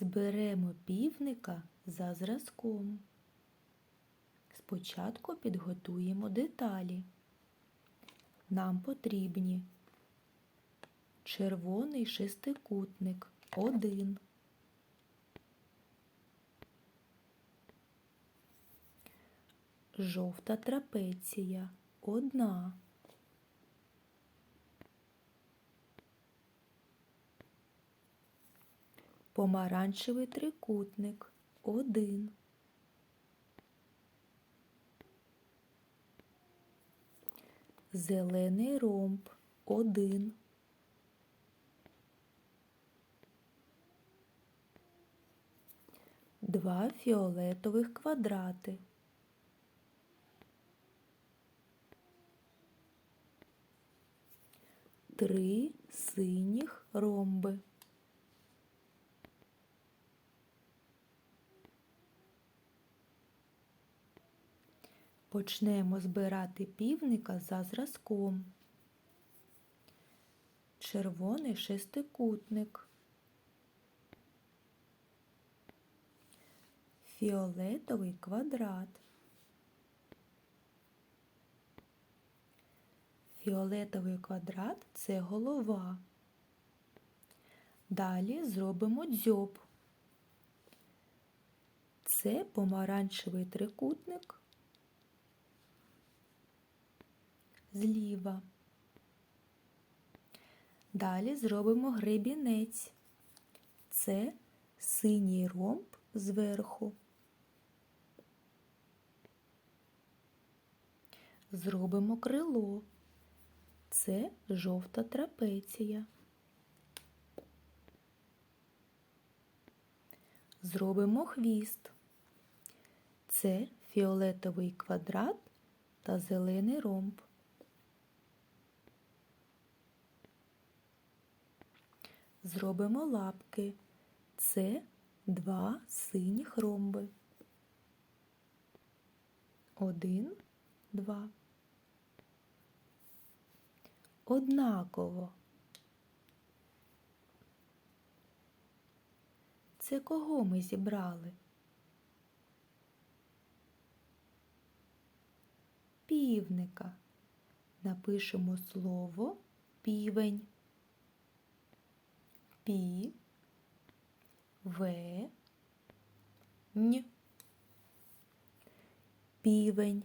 Зберемо півника за зразком. Спочатку підготуємо деталі. Нам потрібні червоний шестикутник один. Жовта трапеція одна. Помаранчевий трикутник один. Зелений ромб один. Два фіолетових квадрати. Три синіх ромби. Почнемо збирати півника за зразком. Червоний шестикутник. Фіолетовий квадрат. Фіолетовий квадрат це голова. Далі зробимо дзьоб. Це помаранчевий трикутник зліва. Далі зробимо гребінець. Це синій ромб зверху. Зробимо крило. Це жовта трапеція. Зробимо хвіст. Це фіолетовий квадрат та зелений ромб. Зробимо лапки. Це два синіх ромби. Один, два. Однаково. Це кого ми зібрали? Півника. Напишемо слово півень. Пі, В, нь. Півень.